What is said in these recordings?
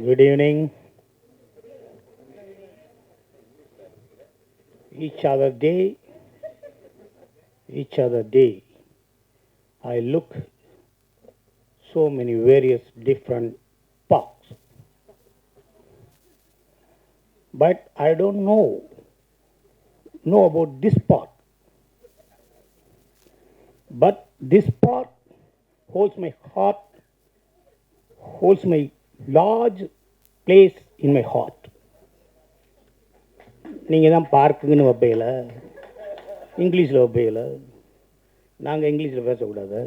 Good evening. Each other day, each other day, I look so many various different parks. But I don't know, know about this park. But this park holds my heart, holds my large place in my heart நீங்கள் தான் பார்க்குங்கன்னு வைப்பையில் இங்கிலீஷில் வைப்பையில் நாங்கள் இங்கிலீஷில் பேசக்கூடாது.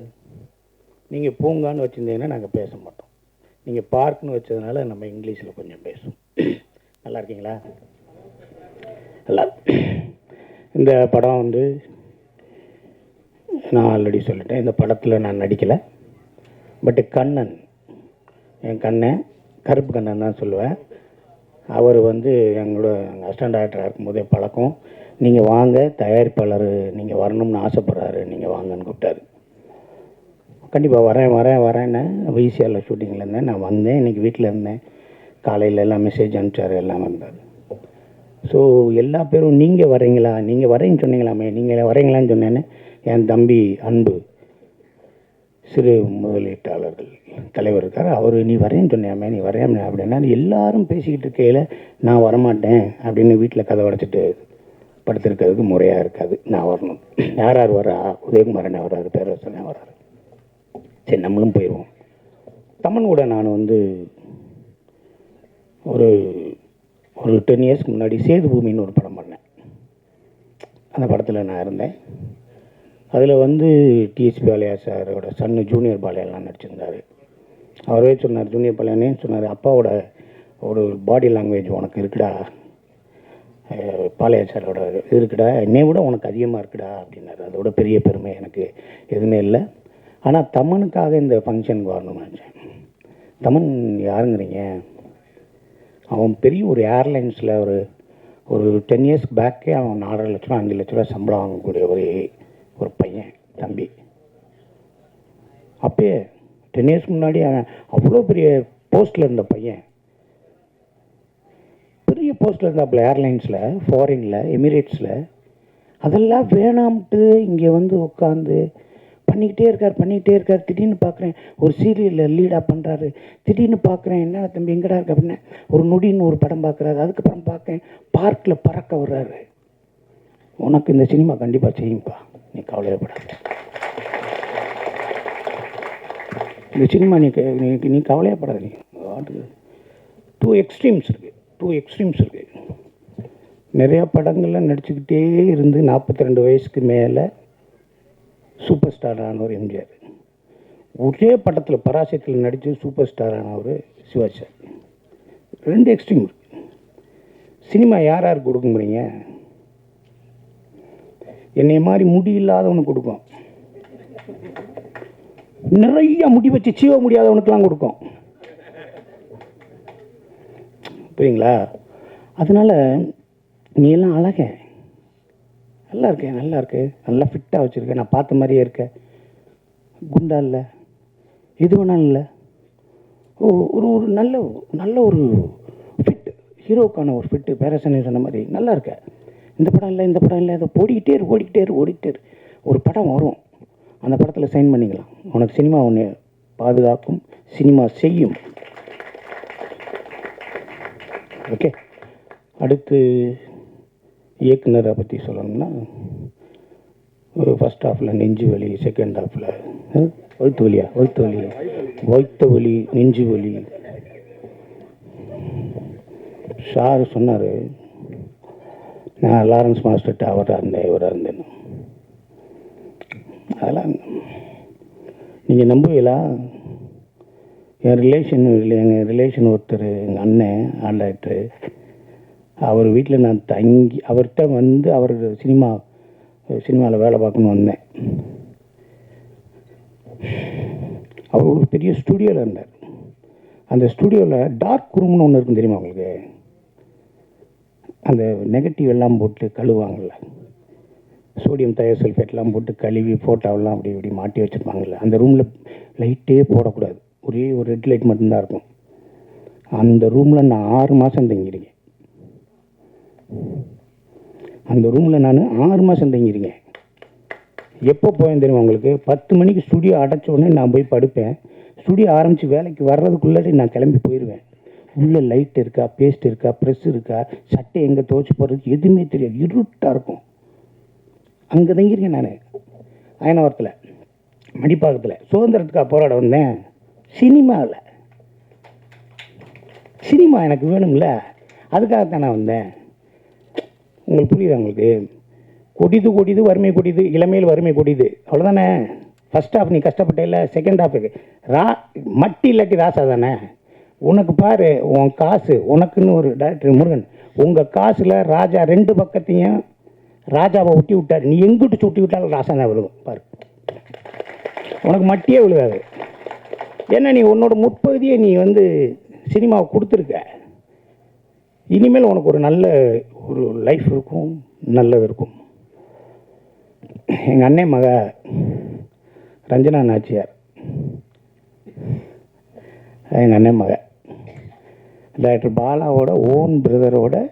நீங்கள் பூங்கான்னு வச்சுருந்தீங்கன்னா நாங்கள் பேச மாட்டோம். நீங்கள் பார்க்குன்னு வச்சதுனால நம்ம இங்கிலீஷில் கொஞ்சம் பேசும் நல்லா இருக்கீங்களா? நல்லா இந்த படம் வந்து நான் ஆல்ரெடி சொல்லிட்டேன். இந்த படத்தில் நான் நடிக்கலை. பட்டு கண்ணன் என் கண்ணன் கருப்பு கண்ணன் தான் சொல்லுவேன். அவர் வந்து எங்களோட அசிஸ்டன்ட் டைரக்டராக இருக்கும்போதே பழக்கம். நீங்கள் வாங்க தயாரிப்பாளர் நீங்கள் வரணும்னு ஆசைப்பட்றாரு. நீங்கள் வாங்கன்னு கூப்பிட்டாரு. கண்டிப்பாக வரேன் வரேன் வரேன்னு விசிஆரில் ஷூட்டிங்கில் இருந்தேன். நான் வந்தேன். இன்றைக்கி வீட்டில் இருந்தேன். காலையில் எல்லாம் மெசேஜ் அனுப்பிச்சார் எல்லாம் வந்தார். ஸோ எல்லா பேரும் நீங்கள் வரீங்களா நீங்கள் வரேன்னு சொன்னீங்களாமே. நீங்கள் வரீங்களான்னு சொன்னேன்னு என் தம்பி அன்பு சிறு முதலீட்டாளர்கள். தலைவர் இருக்கார். அவர் நீ வரேன்னு சொன்னியாமே நீ வரையாமே அப்படின்னா எல்லாரும் பேசிக்கிட்டு இருக்கையில் நான் வரமாட்டேன் அப்படின்னு வீட்டில் கதை உடச்சிட்டு படுத்திருக்கிறதுக்கு முறையாக இருக்காது. நான் வரணும். யார் யார் வரா? உதயகுமாரன் வர்றாரு பேரரசனே வர்றாரு சரி நம்மளும் போயிடுவோம் தமன் கூட நான் வந்து ஒரு ஒரு டென் இயர்ஸ்க்கு முன்னாடி சேது பூமின்னு ஒரு படம் பண்ணேன். அந்த படத்தில் நான் இருந்தேன். அதில் வந்து டிஎஸ்பி பாலையா சாரோட சன்னு ஜூனியர் பாலையாலாம் நடிச்சிருந்தார். அவரே சொன்னார் ஜூனியர் பாலையானே சொன்னார். அப்பாவோட ஒரு பாடி லாங்குவேஜ் உனக்கு இருக்குடா. பாலையா சாரோட இருக்குடா. என்னை விட உனக்கு அதிகமாக இருக்குடா அப்படின்னாரு. அதோட பெரிய பெருமை எனக்கு எதுவுமே இல்லை. ஆனால் தமனுக்காக இந்த ஃபங்க்ஷனுக்கு வரணும்னு நினச்சேன். தமன் யாருங்கிறீங்க? அவன் பெரிய ஒரு ஏர்லைன்ஸில் ஒரு ஒரு டென் இயர்ஸ் பேக்கே அவன் நாலரை லட்ச ரூபா அஞ்சு லட்ச ரூபா சம்பளம் வாங்கக்கூடிய ஒரு ஒரு பையன் தம்பி. அப்பயே டென் இயர்ஸ் முன்னாடி அவன் அவ்வளோ பெரிய போஸ்ட்டில் இருந்த பையன். பெரிய போஸ்ட்டில் இருந்தாப்புல ஏர்லைன்ஸில் ஃபாரினில் எமிரேட்ஸில் அதெல்லாம் வேணாம்ட்டு இங்கே வந்து உட்காந்து பண்ணிக்கிட்டே இருக்கார் பண்ணிக்கிட்டே இருக்கார். திடீர்னு பார்க்குறேன் ஒரு சீரியலில் லீடாக பண்ணுறாரு திடீர்னு பார்க்குறேன் என்ன தம்பி எங்கடா இருக்கு? அப்படின்னா ஒரு நொடின்னு ஒரு படம் பார்க்குறாரு அதுக்கப்புறம் பார்க்குறேன் பார்க்கில் பறக்க வர்றாரு. உனக்கு இந்த சினிமா கண்டிப்பாக செய்யும்ப்பா நீ கவலையப்படாத இந்த சினிமா நீ க- நீ நீ கவலையப்படாத நீ. டூ எக்ஸ்ட்ரீம்ஸ் இருக்குது டூ எக்ஸ்ட்ரீம்ஸ் இருக்குது நிறையா படங்களில் நடிச்சுக்கிட்டே இருந்து நாற்பத்தி ரெண்டு வயசுக்கு மேலே சூப்பர் ஸ்டார் ஆனவர் எம்ஜிஆர். ஒரே படத்தில் பராசத்தில் நடித்து சூப்பர் ஸ்டார் ஆனவர் சிவாஜி ரெண்டு எக்ஸ்ட்ரீம் இருக்குது சினிமா யார் யாருக்கு கொடுக்க முடியுங்க? என்னை மாதிரி முடி இல்லாதவனுக்கு கொடுக்கும். நிறைய முடி வச்சு சீவ முடியாதவனுக்கெல்லாம் கொடுக்கும். புரியுங்களா? அதனால் நீ எல்லாம் அழக. நல்லா இருக்கேன் நல்லா இருக்கு. நல்லா ஃபிட்டாக வச்சுருக்கேன் நான் பார்த்த மாதிரியே இருக்க. குண்டா இல்லை. எது வேணாலும் இல்லை. ஓ ஒரு ஒரு நல்ல நல்ல ஒரு ஃபிட் ஹீரோக்கான ஒரு ஃபிட்டு பேரசனே சொன்ன மாதிரி நல்லா இருக்கேன் இந்த படம் இல்லை இந்த படம் இல்லை அதை ஓடிக்கிட்டே இரு ஓடிக்கிட்டே இரு ஓடிக்கிட்டே இரு. ஒரு படம் வரும். அந்த படத்தில் சைன் பண்ணிக்கலாம். உனக்கு சினிமா ஒன்று பாதுகாக்கும் சினிமா செய்யும். ஓகே அடுத்து இயக்குனரை பற்றி சொல்லணும்னா ஃபஸ்ட் ஹாஃபில் நெஞ்சு வலி செகண்ட் ஹாஃபில் வயிற்று வலியா? வயிற்று வலி. வயிற்று வலி நெஞ்சு வலி. சார் சொன்னார் லாரன்ஸ் மாஸ்டர்கிட்ட அவராக இருந்தேன் இவராக இருந்தேன் அதெல்லாம் நீங்கள் நம்புவீங்களா? என் ரிலேஷன் இல்லை எங்கள் ரிலேஷன் ஒருத்தர் எங்கள் அண்ணன் ஆண்டாக்டரு அவர் வீட்டில் நான் தங்கி அவர்கிட்ட வந்து அவர் சினிமா சினிமாவில் வேலை பார்க்கணுன்னு வந்தேன். அவர் ஒரு பெரிய ஸ்டுடியோவில் இருந்தார். அந்த ஸ்டுடியோவில் டார்க் ரூம்னு ஒன்று இருக்கும் தெரியுமா உங்களுக்கு? அந்த நெகட்டிவ் எல்லாம் போட்டு கழுவாங்கள்ல சோடியம் தயோ சல்ஃபேட்லாம் போட்டு கழுவி ஃபோட்டோவெல்லாம் அப்படி இப்படி மாட்டி வச்சுருப்பாங்கள்ல. அந்த ரூமில் லைட்டே போடக்கூடாது. ஒரே ஒரு ரெட் லைட் மட்டும்தான் இருக்கும். அந்த ரூமில் நான் ஆறு மாதம் தங்கியிருக்கேன். அந்த ரூமில் நான் ஆறு மாதம் தங்கியிருக்கேன். எப்போ போயேன் தெரியும் உங்களுக்கு? பத்து மணிக்கு ஸ்டுடியோ அடைச்ச உடனே நான் போய் படுப்பேன். ஸ்டுடியோ ஆரம்பித்து வேலைக்கு வர்றதுக்குள்ளாடி நான் கிளம்பி போயிடுவேன் உள்ளே லைட் இருக்கா பேஸ்ட் இருக்கா ப்ரெஸ் இருக்கா சட்டை எங்கே துவச்சி போடுறது எதுவுமே தெரியாது. இருட்டாக இருக்கும். அங்கே தங்கியிருக்கேன் நான். அயனவரத்தில் மடிப்பாக்கத்தில். சுதந்திரத்துக்காக போராட வந்தேன். சினிமாவில் சினிமா எனக்கு வேணும்ல. அதுக்காகத்தான் நான் வந்தேன். உங்களுக்கு புரியுதா உங்களுக்கு? கொடிது கொடிது வறுமை கொடிது இளமையில் வறுமை கொடிது. அவ்வளோதானே ஃபஸ்ட் ஹாஃப் நீ கஷ்டப்பட்ட இல்லை செகண்ட் ஹாஃபுக்கு ரா மட்டி இல்லாட்டி ராசா தானே? உனக்கு பாரு உன் காசு உனக்குன்னு ஒரு டாக்டர் முருகன் உங்கள் காசில் ராஜா ரெண்டு பக்கத்தையும் ராஜாவை ஒட்டி விட்டார். நீ எங்கிட்டு சுட்டி விட்டாலும் ராசானா தான் விழுகும். பாரு. உனக்கு மட்டியே விழுகாது. ஏன்னா நீ உன்னோட முற்பகுதியை நீ வந்து சினிமாவை கொடுத்துருக்க? இனிமேல் உனக்கு ஒரு நல்ல ஒரு லைஃப் இருக்கும் நல்லது இருக்கும். எங்கள் அண்ணன் மக ரஞ்சனா நாச்சியார். எங்கள் அண்ணன் மக. டாக்டர் பாலாவோட ஓன் பிரதரோட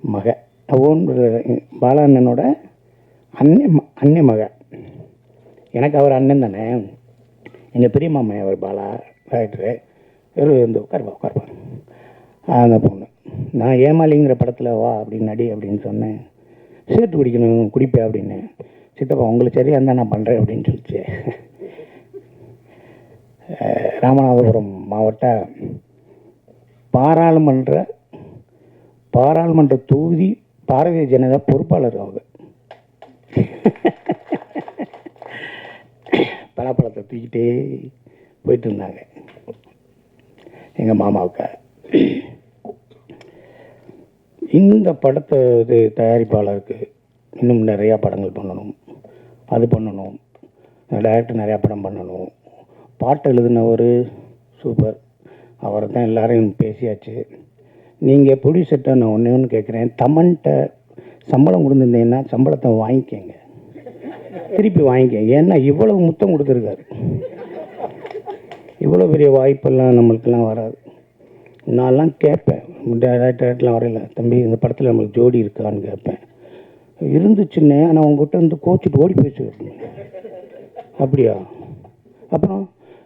மக. ஓன் பிரதர் பாலா அண்ணனோட அண்ணன் ம- அண்ணன் மக. எனக்கு அவர் அண்ணன் தானே. எங்கள் பெரிய மாமா அவர் பாலா டாக்டரு இவர் வந்து உட்காருப்பா உட்காருப்பா அந்த பொண்ணு. நான் ஏமாலிங்கிற படத்தில் வா அப்படின்னு நடி அப்படின்னு சொன்னேன். சேர்த்து குடிக்கணும் குடிப்பேன் அப்படின்னு. சித்தப்பா உங்களுக்கு சரியாக இருந்தால் நான் பண்ணுறேன் அப்படின்னு சொல்லிச்சு. ராமநாதபுரம் மாவட்ட பாராளுமன்ற பாராளுமன்ற தொகுதி பாரதிய ஜனதா பொறுப்பாளர் அவங்க. பலாப்பழத்தை தூக்கிட்டே போயிட்டு இருந்தாங்க. எங்கள் மாமாவுக்கு. இந்த படத்தை இது தயாரிப்பாளருக்கு இன்னும் நிறையா படங்கள் பண்ணணும். அது பண்ணணும். டைரக்டர் நிறையா படம் பண்ணணும். பாட்டு எழுதினவர் சூப்பர். அவரை தான் எல்லாரையும் பேசியாச்சு. நீங்கள் ப்ரொடியூசர்கிட்ட நான் ஒன்று கேட்குறேன் தமன்கிட்ட சம்பளம் கொடுத்துருந்தீங்கன்னா சம்பளத்தை வாங்கிக்கங்க. திருப்பி வாங்கிக்க. ஏன்னா இவ்வளவு முத்தம் கொடுத்துருக்காரு. இவ்வளோ பெரிய வாய்ப்பெல்லாம் நம்மளுக்கெல்லாம் வராது. நான்லாம் கேட்பேன். டேரக்டர்லாம் வரையில தம்பி இந்த படத்தில் நம்மளுக்கு ஜோடி இருக்கான்னு கேட்பேன். இருந்துச்சுன்னே ஆனால் உங்ககிட்ட இருந்து கோச்சிட்டு ஓடி போயிடுச்சு. அப்படியா? அப்புறம்?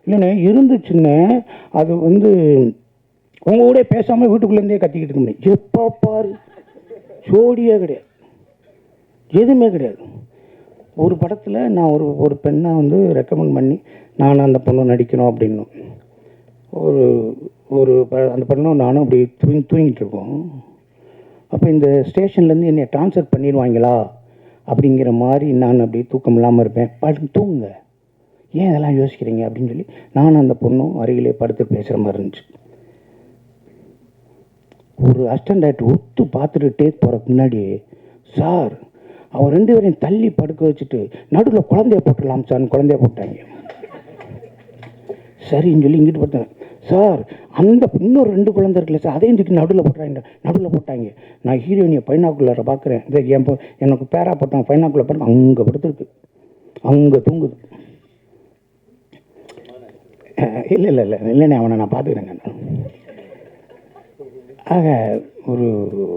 இல்லைண்ணே இருந்துச்சுன்னே அது வந்து உங்கள் கூட பேசாமல் வீட்டுக்குள்ளேருந்தே கத்திக்கிட்டு இருக்க முடியும் எப்போ பாரு. ஜோடியே கிடையாது. எதுவுமே கிடையாது. ஒரு படத்தில் நான் ஒரு ஒரு பெண்ணை வந்து ரெக்கமெண்ட் பண்ணி நான் அந்த பொண்ணு நடிக்கணும் அப்படின்னும். ஒரு ஒரு ப- அந்த பொண்ணும் நானும் அப்படி தூங்கி தூங்கிட்டு இருக்கோம். அப்போ இந்த ஸ்டேஷன்லேருந்து என்னை ட்ரான்ஸ்ஃபர் பண்ணிடுவாங்களா? அப்படிங்கிற மாதிரி நான் அப்படி தூக்கம் இல்லாமல் இருப்பேன். படுத்து தூங்குங்க. ஏன் இதெல்லாம் யோசிக்கிறீங்க? அப்படின்னு சொல்லி நானும் அந்த பொண்ணும் அருகிலே படுத்து பேசுகிற மாதிரி இருந்துச்சு. ஒரு அசிஸ்டன்ட் ஒத்து பார்த்துட்டு டேக் போகிறதுக்கு முன்னாடி சார் அவர் ரெண்டு பேரையும் தள்ளி படுக்க வச்சுட்டு நடுவில் குழந்தைய போட்டுடலாம் சார் குழந்தைய போட்டாங்க. சரின்னு சொல்லி இங்கிட்டு பார்த்தேன் சார் அந்த இன்னொரு ரெண்டு குழந்தை இருக்குல்ல சார் அதையும் தூக்கி நடுவில் போட்டாங்க நடுவில் போட்டாங்க. நான் ஹீரோயினியை பைனாக்குள்ளார பார்க்குறேன். என் எனக்கு பேரா போட்டான் பைனாக்குள்ள போட்டான் அங்கே படுத்துருக்கு. அங்கே தூங்குது. இல்லை இல்லை இல்லை. இல்லைண்ணே அவனை நான் பார்த்துக்கிறேங்க. ஆக ஒரு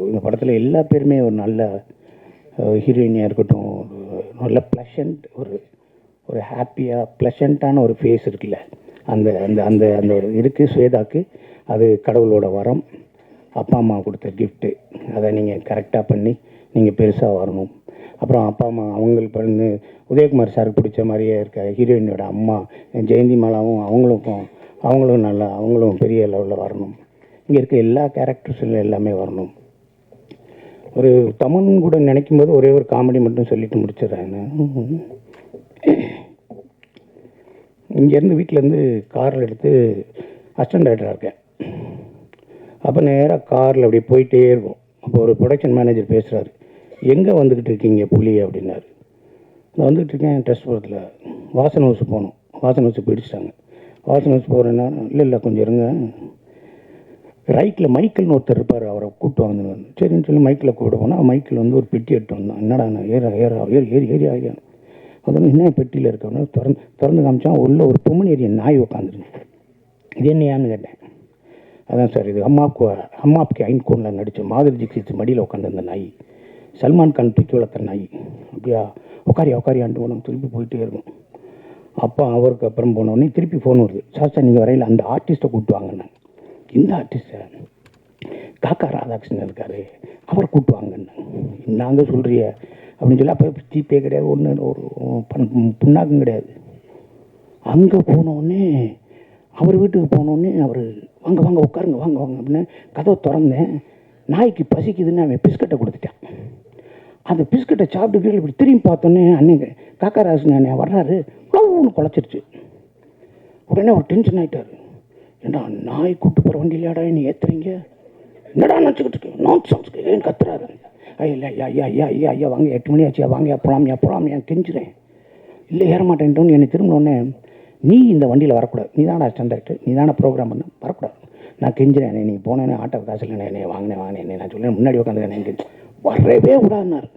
இந்த படத்தில் எல்லா பேருமே ஒரு நல்ல ஹீரோயினியாக இருக்கட்டும் ஒரு நல்ல ப்ளஷண்ட் ஒரு ஒரு ஹாப்பியாக ப்ளஷண்ட்டான ஒரு ஃபேஸ் இருக்குல்ல. அந்த அந்த அந்த அந்த ஒரு இருக்குது ஸ்வேதாக்கு அது கடவுளோட வரம். அப்பா அம்மா கொடுத்த கிஃப்ட்டு அதை நீங்கள் கரெக்டாக பண்ணி நீங்கள் பெருசாக வரணும். அப்புறம் அப்பா அம்மா அவங்களுக்கு பிறந்து உதயகுமார் சாருக்கு பிடிச்ச மாதிரியே இருக்க ஹீரோயினோட அம்மா ஜெயந்தி மாலாவும் அவங்களுக்கும் அவங்களும் நல்லா அவங்களும் பெரிய லெவலில் வரணும். இங்கே இருக்க எல்லா கேரக்டர்ஸில் எல்லாமே வரணும். ஒரு தமிழ் கூட நினைக்கும் போது ஒரே ஒரு காமெடி மட்டும் சொல்லிட்டு முடிச்சிடறேன் இங்கேருந்து வீட்டிலேருந்து காரில் எடுத்து அசிஸ்டன்ட் டைரக்டராக இருக்கேன். அப்போ நேராக காரில் அப்படியே போயிட்டே இருக்கும். அப்போ ஒரு ப்ரொடக்ஷன் மேனேஜர் பேசுகிறாரு எங்கே வந்துக்கிட்டு இருக்கீங்க புலி அப்படின்னாரு. நான் வந்துக்கிட்டு இருக்கேன் டெஸ்ட் போகிறதுல வாசன் ஹவுஸ் போகணும் வாசன் ஹவுஸ் பிடிச்சிட்டாங்க வாசன் ஹவுஸ் போகிறேன்னா இல்லை இல்லை கொஞ்சம் இருங்க. ரைட்டில் மைக்கிள்னு ஒருத்தர் இருப்பார் அவரை கூப்பிட்டு வந்து சரின்னு சொல்லி மைக்கில் கூப்பிட்டு போனால் மைக்கில் வந்து ஒரு பெட்டி எடுத்து வந்தான். என்னடா நான் ஏற ஏற ஏறி ஏறி ஏறி ஆகியா அது வந்து என்ன பெட்டியில் இருக்கவன திறந்து திறந்து காமிச்சான் உள்ள ஒரு பொம்மன் ஏரிய நாய் உட்காந்துருக்கு இது என்னையான்னு கேட்டேன். அதான் சார் இது அம்மாவுக்கு அம்மாவுக்கு ஐன் கோனில் நடித்த மாதிரி ஜிக்ஸித்து மடியில் உட்காந்துருந்த நாய். சல்மான் கான் தூக்கி வளர்த்த நாய். அப்படியா? உக்காரியா உக்காரியான்ட்டு போனோம் திருப்பி போயிட்டே இருக்கும். அப்போ அவருக்கு அப்புறம் போனோடனே திருப்பி ஃபோன் வருது. சார் சார் நீங்கள் வரையில் அந்த ஆர்டிஸ்ட்டை கூப்பிட்டு வாங்கண்ணே. இந்த ஆர்டிஸ்ட்டை காக்கா ராதாகிருஷ்ணன் இருக்காரு. அவரை கூப்பிட்டு வாங்கண்ணே. நாங்கள் சொல்கிறிய அப்படின்னு சொல்லி அப்போ ஜிபே கிடையாது ஒன்று ஒரு புண்ணாக்கும் கிடையாது. அங்கே போனோடனே அவர் வீட்டுக்கு போனோடனே அவர் வாங்க வாங்க உட்காருங்க வாங்க வாங்க அப்படின்னு கதவை திறந்தேன். நாய்க்கு பசிக்குதுன்னு அவன் பிஸ்கட்டை கொடுத்துட்டான் அந்த பிஸ்கட்டை சாப்பிட்டு இப்படி திரும்பி பார்த்தோன்னே அன்னைக்கு காக்காராசன் அண்ணன் வர்றாரு. அவ்வளோன்னு குழச்சிருச்சு உடனே அவர் டென்ஷன் ஆகிட்டார் ஏண்டா நாய் கூட்டு போகிற வண்டியிலாடா நீ ஏற்றுறீங்க என்னடா நினச்சிக்கிட்டு இருக்கு நான் சம்ஸ்க்கு ஏன் கத்துறாரு? ஐயா இல்லை ஐயா ஐயா ஐயா ஐயா ஐயா வாங்க எட்டு மணி ஆச்சு வாங்க போலாமியா போலாமியா கெஞ்சுறேன் இல்லை ஏற மாட்டேன்ட்டோன்னு என்னை திரும்பினோடனே நீ இந்த வண்டியில் வரக்கூடாது. நீ தானே ஸ்டாண்டர்ட்டு நீ தானே ப்ரோக்ராம் பண்ண வரக்கூடாது. நான் கெஞ்சுறேன் நீ போனேன்னு ஆட்டோ காசு இல்லை என்னை வாங்கினேன் வாங்கினேன் நான் சொல்லேன் முன்னாடி உட்காந்துருக்கேன் வரவே விடாதுனாரு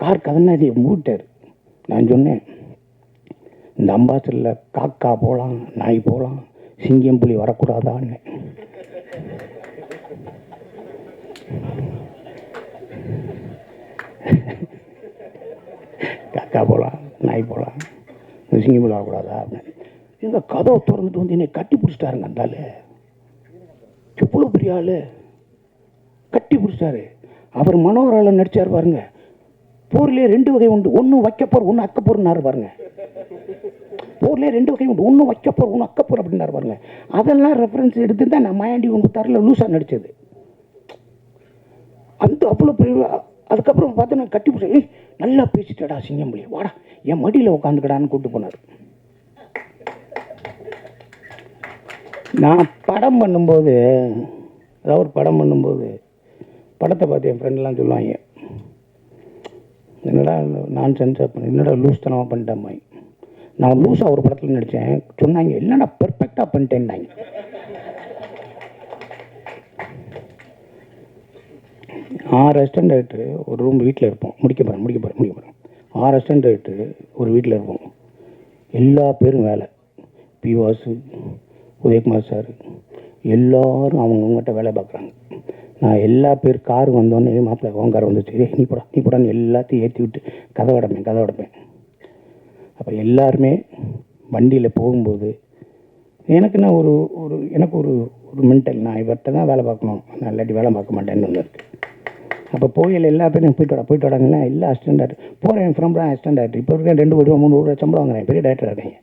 கார் கதனாடி மூட்டார். நான் சொன்னேன் இந்த அம்பாசரில் காக்கா போகலாம் நாய் போகலாம் சிங்கம் புலி வரக்கூடாதான்னு. காக்கா போகலாம் நாய் போகலாம் சிங்கம் புலி வரக்கூடாதா? அப்படின்னு எங்கள் கதவை திறந்துட்டு வந்து என்னை கட்டி பிடிச்சிட்டாருங்க அந்த ஆளு. எவ்வளோ பெரிய ஆள். கட்டி பிடிச்சாரு. அவர் மனோகரால நடிச்சார் பாருங்க. போர்லேயே ரெண்டு வகை உண்டு. ஒன்று வைக்கப்போர் ஒன்று அக்கப்போர்னாரு பாருங்க. போர்லேயே ரெண்டு வகை உண்டு. ஒன்று வைக்கப்போர் ஒன்று அக்கப்போர் அப்படின்னாரு பாருங்க. அதெல்லாம் ரெஃபரன்ஸ் எடுத்து தான் நான் மாயாண்டி உங்க தரல லூஸாக நடித்தது அந்த அவ்வளோ பெரிய அதுக்கப்புறம் பார்த்து நான் கட்டி பிடிச்சேன். "ஏய், நல்லா பேசிட்டடா சிங்கம்புலி. வாடா என் மடியில் உட்காந்துக்கடான்னு கூப்பிட்டு போனார். நான் படம் பண்ணும்போது ஏதாவது ஒரு படம் பண்ணும்போது படத்தை பார்த்து என் ஃப்ரெண்ட்லாம் சொல்லுவாங்க என்னடா நான் சென்சார் பண்ண என்னடா லூஸ் தனமாக பண்ணிட்டேன் நான் லூஸாக ஒரு படத்தில் நடித்தேன் சொன்னாங்க என்னடா பர்ஃபெக்டாக பண்ணிட்டேன்னாங்க ஆறு அசிஸ்டன்ட் டைரக்டர் ஒரு ரூம் வீட்டில் இருப்போம். முடிக்க போகிறேன் முடிக்க போகிறேன் முடிக்க போகிறேன் ஆறு அசிஸ்டன்ட் டைரக்டர் ஒரு வீட்டில் இருப்போம். எல்லா பேரும் வேலை. பி வாசு உதயகுமார் சார் எல்லோரும் அவங்கவுங்ககிட்ட வேலை பார்க்குறாங்க. நான் எல்லா பேர் கார் வந்தோடனே மாப்பிள்ளை உன் கார் வந்துச்சு நீ போடா நீ போடான்னு எல்லாத்தையும் ஏற்றி விட்டு கதை அடைப்பேன் கதை அடைப்பேன் அப்போ எல்லாருமே வண்டியில் போகும்போது எனக்கு நான் ஒரு ஒரு எனக்கு ஒரு ஒரு மென்டல் நான் இவர்கிட்ட தான் வேலை பார்க்கணும். நான் இல்லாட்டி வேலை பார்க்க மாட்டேன்னு ஒன்று இருக்குது அப்போ போயில் எல்லா பேரும் போயிட்டு வாடா போயிட்டு வாடாங்கன்னா எல்லா அசிஸ்டன்ட் டேரக்டர் போகிறேன் ஃப்ரம் அசிஸ்டன்ட் ஆகிட்டு இப்போ இருக்கேன் ரெண்டு கோடி ரூபா மூணு ரூபா சம்பளம் வாங்குறேன். பெரிய டேரக்டர் இருக்கேன்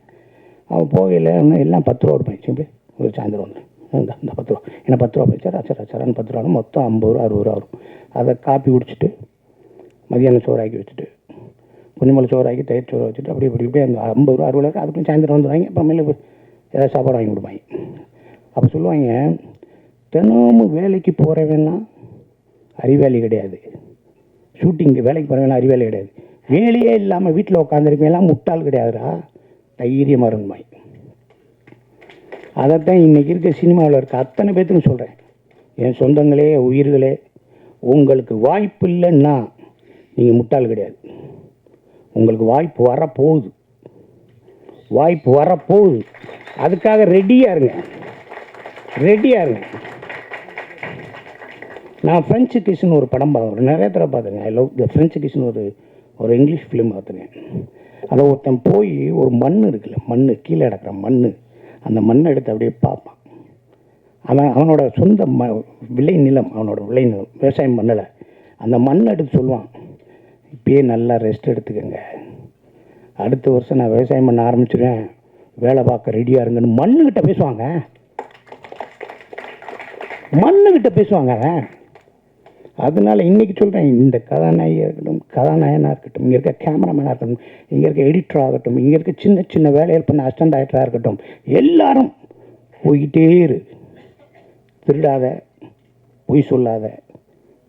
அவன் போகையில் எல்லாம் பத்து ரூபா கொடுப்பேன் சிம்பிள் ஒரு சாயந்தரம் வந்து இந்த இந்த பத்து ரூபா. ஏன்னா பத்து ரூபா போய் சரா சரா சரான்னு பத்து ரூபா மொத்தம் ஐம்பது ரூபா அறுபது ரூபா வரும். அதை காப்பி குடிச்சிட்டு மதியானம் சோறு ஆக்கி வச்சுட்டு கொஞ்சமலை சோறு ஆக்கி தயிர் சோறு வச்சுட்டு அப்படி இப்படி இப்படி அந்த ஐம்பது ரூபா அறுபது ரூபா அதுக்கும் சாயந்தரம் வந்துடுவாங்க. அப்புறமேல ஏதாவது சாப்பாடு வாங்கி கொடுப்பாங்க. அப்போ சொல்லுவாங்க தினமும் வேலைக்கு போகிறவன்னா அறிவாளி கிடையாது. ஷூட்டிங்கு வேலைக்கு போகிறவங்களாம் அறிவாளி கிடையாது. வேலையே இல்லாமல் வீட்டில் உட்காந்துருக்கவங்களாம் முட்டாள் கிடையாதுடா. தைரியமாக இருந்துமாய் அதைத்தான் இன்றைக்கி இருக்க சினிமாவில் இருக்க அத்தனை பேத்துக்கும் சொல்கிறேன் என் சொந்தங்களே உயிர்களே உங்களுக்கு வாய்ப்பு இல்லைன்னா நீங்கள் முட்டாள் கிடையாது. உங்களுக்கு வாய்ப்பு வரப்போகுது. வாய்ப்பு வரப்போகுது. அதுக்காக ரெடியாக இருங்க. ரெடியாக இருங்க. நான் ஃப்ரெஞ்சு கிஸ்னு ஒரு படம் பார்க்குறேன் நிறைய தடவை பார்த்துருக்கேன். ஐ லவ் த ஃப்ரெஞ்சு கிஸ்னு ஒரு ஒரு இங்கிலீஷ் ஃபிலிம் பார்த்துருக்கேன். அதை ஒருத்தன் போய் ஒரு மண் இருக்குல்ல மண் கீழே கிடக்கிற மண் அந்த மண்ணை எடுத்து அப்படியே பார்ப்பான். அவன் அவனோட சொந்த ம விளை நிலம் அவனோட விளை நிலம் விவசாயம் பண்ணலை. அந்த மண்ணை எடுத்து சொல்லுவான் இப்பயே நல்லா ரெஸ்ட் எடுத்துக்கோங்க. அடுத்த வருஷம் நான் விவசாயம் பண்ண ஆரம்பிச்சிடுவேன் வேலை பார்க்க ரெடியாக இருங்கன்னு மண்ணுக்கிட்ட பேசுவாங்க. மண்ணுக்கிட்ட பேசுவாங்க அவன். அதனால சொல்கிறேன் இந்த கதாநாயகர்களும் இருக்கட்டும் கதாநாயகனாக இருக்கட்டும் இங்கே இருக்க கேமராமேனாக இருக்கட்டும் இங்கே இருக்க எடிட்டராகட்டும் இங்கே இருக்க சின்ன சின்ன வேலைகள் பண்ண அசிஸ்டன்ட் டைரக்டராக இருக்கட்டும் எல்லாரும் போய்கிட்டே இரு. திருடாத பொய் சொல்லாத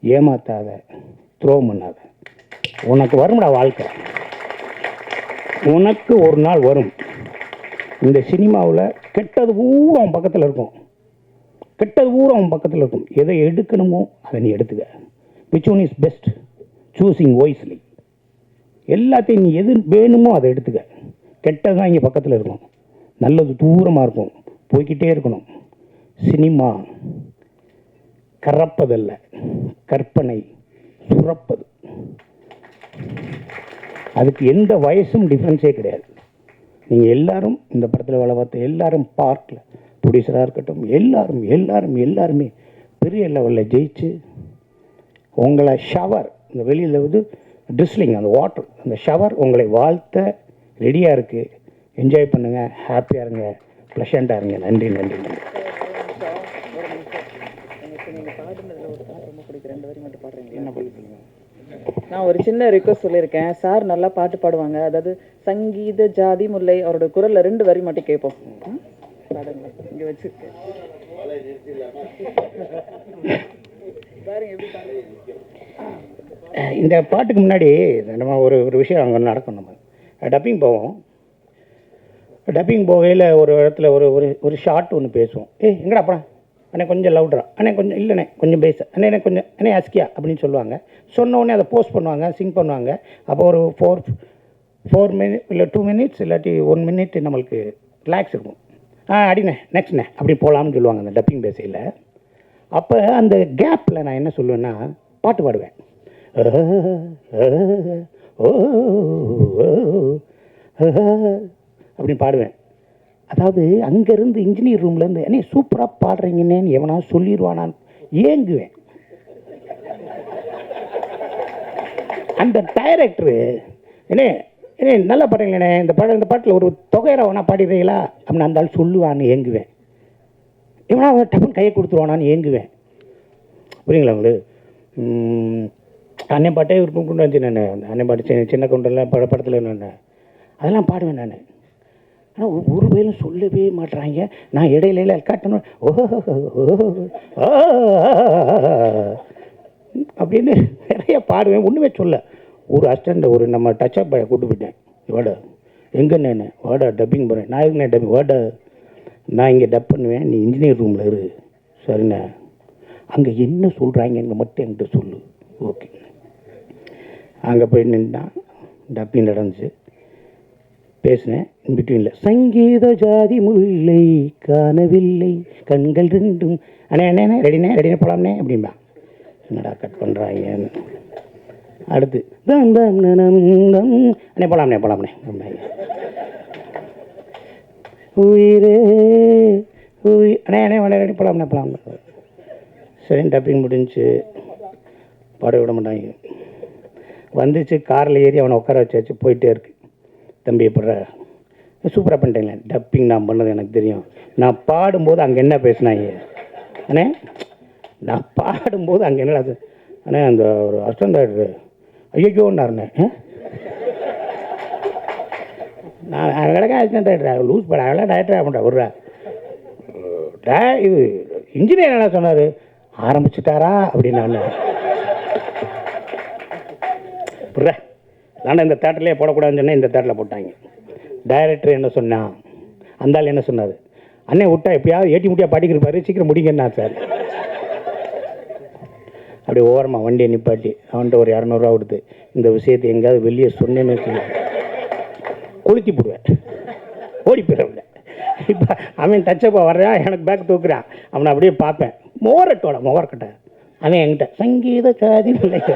ஏமாத்தாத துரோகம் பண்ணாத. உனக்கு வரும்டா வாழ்க்கை. உனக்கு ஒரு நாள் வரும். இந்த சினிமாவில் கெட்டது ஊரம் அவன் பக்கத்தில் இருக்கும். கெட்டது ஊரம் அவன் பக்கத்தில் இருக்கும். எதை எடுக்கணுமோ அதை நீ எடுத்துக்க. Which one is best choosing wisely எல்லாத்தையும் நீ எது வேணுமோ அதை எடுத்துக்க. கெட்டது தான் இங்கே பக்கத்தில் இருக்கும். நல்லது தூரமாக இருக்கும். போய்கிட்டே இருக்கணும். சினிமா கறப்பதல்ல. கற்பனை சுரப்பது. அதுக்கு எந்த வயசும் டிஃப்ரென்ஸே கிடையாது. நீங்கள் எல்லாரும் இந்த படத்தில் வேலை பார்த்த எல்லாரும் பார்க்கல ப்ரொடியூசராக இருக்கட்டும் எல்லாரும் எல்லாரும் எல்லாருமே பெரிய லெவலில் ஜெயிச்சு உங்களை ஷவர் இந்த வெளியில் வந்து ட்ரிஸ்லிங் அந்த வாட்டர் அந்த ஷவர் உங்களை வாழ்த்த ரெடியாக இருக்குது என்ஜாய் பண்ணுங்கள் ஹாப்பியாக இருங்க. ப்ளஷண்ட்டாக இருங்க. நன்றி நன்றி நான் ஒரு சின்ன ரிக்வஸ்ட் சொல்லியிருக்கேன். சார் நல்லா பாட்டு பாடுவாங்க. அதாவது சங்கீத ஜாதி முல்லை அவரோட குரல்ல ரெண்டு வரி மட்டும் கேட்போம். இங்க வச்சிருக்கேன் பாருங்க எப்படி. இந்த பாட்டுக்கு முன்னாடி நம்ம ஒரு ஒரு விஷயம் அங்கே நடக்கும் நம்ம. டப்பிங் போவோம். டப்பிங் போகையில் ஒரு இடத்துல ஒரு ஒரு ஒரு ஷார்ட் ஒன்று பேசுவோம். ஏய் எங்கடா படம் அண்ணே கொஞ்சம் லவுட்ரா அண்ணே கொஞ்சம் இல்லைண்ணே கொஞ்சம் பேச அண்ணே கொஞ்சம் அண்ணே அஸ்கியா அப்படின்னு சொல்லுவாங்க. சொன்ன உடனே அதை போஸ்ட் பண்ணுவாங்க சிங் பண்ணுவாங்க. அப்போ ஒரு ஃபோர் ஃபோர் மினிட் இல்லை டூ மினிட்ஸ் இல்லாட்டி ஒன் மினிட் நம்மளுக்கு ரிலாக்ஸ் இருக்கும். ஆ அடிண்ணே நெக்ஸ்ட்ண்ணே அப்படி போகலாம்னு சொல்லுவாங்க அந்த டப்பிங் பேசையில் அப்போ அந்த கேப்பில் நான் என்ன சொல்லுவேன்னா பாட்டு பாடுவேன். அப்படின்னு பாடுவேன். அதாவது அங்கேருந்து இன்ஜினியர் ரூம்லேருந்து என்னை சூப்பராக பாடுறீங்கன்னு எவனா சொல்லிடுவானான்னு ஏங்குவேன். அந்த டைரக்டரு என்னே என்ன நல்லா பாடுறீங்களே இந்த பாடம் இந்த பாட்டில் ஒரு தொகையரை வேணா பாடிடுறீங்களா? அப்படின்னு அந்த ஆள் சொல்லுவான்னு ஏங்குவேன். இவனா டப்புன்னு கையை கொடுத்துருவானான்னு ஏங்குவேன். புரியுங்களா உங்களுக்கு? ம், அன்னை பாட்டே இருக்கும் கொண்டு வந்து நான். அன்னை பாட்டு சின்ன சின்ன குண்டெல்லாம் பட படத்தில் நான். அதெல்லாம் பாடுவேன் நான். ஆனால் ஒரு பேரும் சொல்லவே மாட்றாங்க. நான் இடையில காட்டணும். ஓஹோ அப்படின்னு நிறைய பாடுவேன் ஒன்றுமே சொல்ல ஒரு அஸ்டண்ட் ஒரு நம்ம டச் அப் பாயை கூட்டு போயிட்டேன் வாடா எங்கண்ணே வாடா டப்பிங் போகிறேன் நான் எங்கண்ணே டப்பிங் வாடா நான் இங்கே டப் பண்ணுவேன் நீ இன்ஜினியர் ரூமில் இரு சரிண்ணே அங்கே என்ன சொல்கிறாங்கன்னு மட்டும் என்கிட்ட சொல்லு ஓகே அங்கே போய் நின்றான் டப்பிங் நடந்துச்சு. பேசினேன் பிட்வீனில் சங்கீத ஜாதி முல்லை காணவில்லை கண்கள் ரெண்டும் அண்ணே அண்ணே ரெடினே ரெடினே போலாம்னே அப்படின்பா என்னடா கட் பண்ணுறாங்கன்னு அடுத்து தம் தம் நனம் தம். அண்ணே போலாம்னே போலாம்னே அப்படின்னாங்க. உயிரே உயிர் அண்ணே அண்ணே அண்ணே ரெடி போலாம்னே போலாம்னே சரி டப்பிங் முடிஞ்சுச்சு பாட விட மாட்டாங்க. வந்துச்சு காரில் ஏறி அவனை உட்கார வச்சாச்சு போயிட்டே இருக்கு. தம்பி எப்பட்ற சூப்பராக பண்ணிட்டேங்களே. டப்பிங் நான் பண்ணது எனக்கு தெரியும். நான் பாடும்போது அங்கே என்ன பேசினாங்க அண்ணே நான் பாடும்போது அங்கே என்னடா அது? அண்ணே அந்த ஒரு அஸ்டன் டாக்டர் ஐயோன்னாருண்ணே நான் அழகாக அசிஸ்டன்ட் டாக்டர் லூஸ் பட அழகாக டாக்டர் ஆகண்டா விட்றா. டே இது இன்ஜினியர் என்ன சொன்னார்? ஆரம்பிச்சிட்டாரா? அப்படின்னு நான் புரிய ஆனால் இந்த தேட்டர்லேயே போடக்கூடாதுன்னு சொன்னேன் இந்த தேட்டரில் போட்டாங்க. டைரக்டர் என்ன சொன்னான் அந்தாள் என்ன சொன்னார்? அண்ணே விட்டா எப்படியாவது ஏட்டி முட்டியாக பாட்டிக்கிருப்பாரு சீக்கிரம் முடிங்கன்னா சார் அப்படி ஓரமாக வண்டியை நிப்பாட்டி அவன்கிட்ட ஒரு இரநூறுவா கொடுத்து இந்த விஷயத்தை எங்கேயாவது வெளியே சொன்னேன்னு சொல்லி கொளுத்தி போடுவேன். ஓடி போயிடுவேன் இப்போ அவன் டச்சப்பாக வர்றான் எனக்கு பேக் தூக்குறான். அவனை அப்படியே பார்ப்பேன். மோரட்டோட மோரக்கட்டை. அவன் என்கிட்ட சங்கீத காதி பிள்ளைங்க.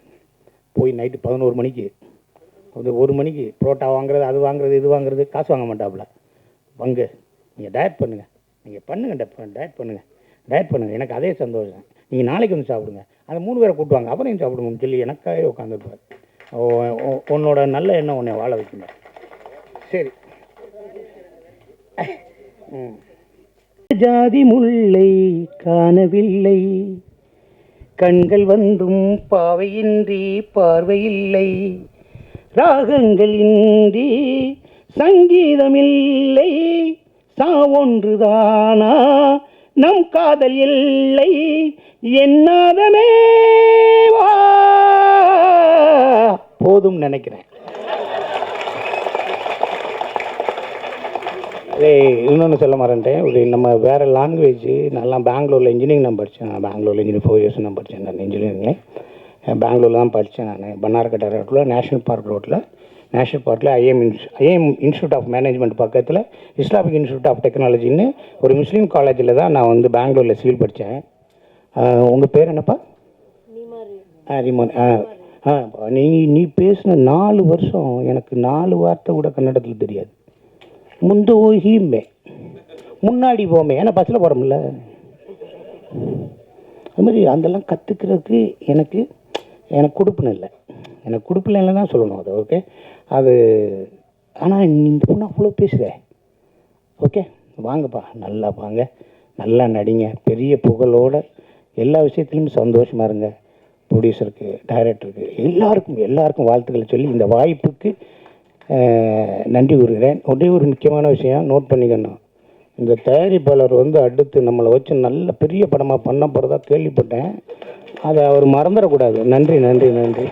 போய் நைட்டு பதினோரு மணிக்கு வந்து ஒரு மணிக்கு புரோட்டா வாங்குறது அது வாங்குறது இது வாங்குறது காசு வாங்க மாட்டாப்புல. பங்கு. நீங்கள் டயட் பண்ணுங்கள் நீங்கள் பண்ணுங்கள் டயட் பண்ணுங்கள் டயட் பண்ணுங்கள் எனக்கு அதே சந்தோஷம். நீங்கள் நாளைக்கு வந்து சாப்பிடுங்க. அந்த மூணு பேரை கூட்டுவாங்க. அப்புறம் சாப்பிட சாப்பிடுங்கன்னு சொல்லி எனக்காகவே உட்காந்துருப்பார் உன்னோட நல்ல எண்ணம் உன்னை வாழ வைக்கணும் சரி. ஜாதி முல்லை காணவில்லை. கண்கள் வந்தும் பாவையின்றி பார்வையில்லை. ராகங்கள் இன்றி சங்கீதமில்லை. சா ஒன்றுதானா? நம் காதல் இல்லை. என்னாதமே வா. போதும் நினைக்கிறேன். இன்னொன்று சொல்ல மறந்துட்டேன். ஒரு நம்ம வேறு லாங்குவேஜ் நான்லாம் பெங்களூரில் இன்ஜினியரிங் நான் படித்தேன் நான். பெங்களூரில் இன்ஜினியரிங் ஃபோர் இயர்ஸ் நான் படித்தேன் நான் இன்ஜினியரிங்கில் பெங்களூரில் தான் படித்தேன் நான். பன்னார்கட்டை ரோட்டில் நேஷனல் பார்க் ரோட்டில் நேஷனல் பார்க்கில் ஐஎம் இன்ஸ் ஐஎம் இன்ஸ்டியூட் ஆஃப் மேனேஜ்மெண்ட் பக்கத்தில் இஸ்லாமிக் இன்ஸ்டியூட் ஆஃப் டெக்னாலஜின்னு ஒரு முஸ்லீம் காலேஜில் தான் நான் வந்து பெங்களூரில் சிவில் படித்தேன் உங்கள் பேர் என்னப்பா? ஆ ரிமோன் ஆ ஆ நீ நீ பேசின நாலு வருஷம் எனக்கு நாலு வார்த்தை கூட கன்னடத்தில் தெரியாது. முந்து ஹீமே முன்னாடி போமே. ஏன்னா பஸ்ஸில் போகிறோம்ல அது மாதிரி அதெல்லாம் கற்றுக்கிறதுக்கு எனக்கு எனக்கு கொடுப்புன்னு இல்லை. எனக்கு கொடுப்பில்லைன்னு தான் சொல்லணும் அது ஓகே அது ஆனால் இந்த பொண்ணு அவ்வளோ பேசுதே. ஓகே வாங்கப்பா. நல்லா வாங்க. நல்லா நடிங்க. பெரிய புகழோட எல்லா விஷயத்துலையும் சந்தோஷமாக இருங்க. ப்ரொடியூசருக்கு டைரக்டருக்கு எல்லாருக்கும் எல்லாருக்கும் வாழ்த்துக்களை சொல்லி இந்த வாய்ப்புக்கு நன்றி கூறுகிறேன். ஒரே ஒரு முக்கியமான விஷயம் நோட் பண்ணிக்கணும். இந்த தயாரிப்பாளர் வந்து அடுத்து நம்மளை வச்சு நல்ல பெரிய படமாக பண்ண போகிறதா கேள்விப்பட்டேன். அதை அவர் மறந்துடக்கூடாது. நன்றி நன்றி நன்றி.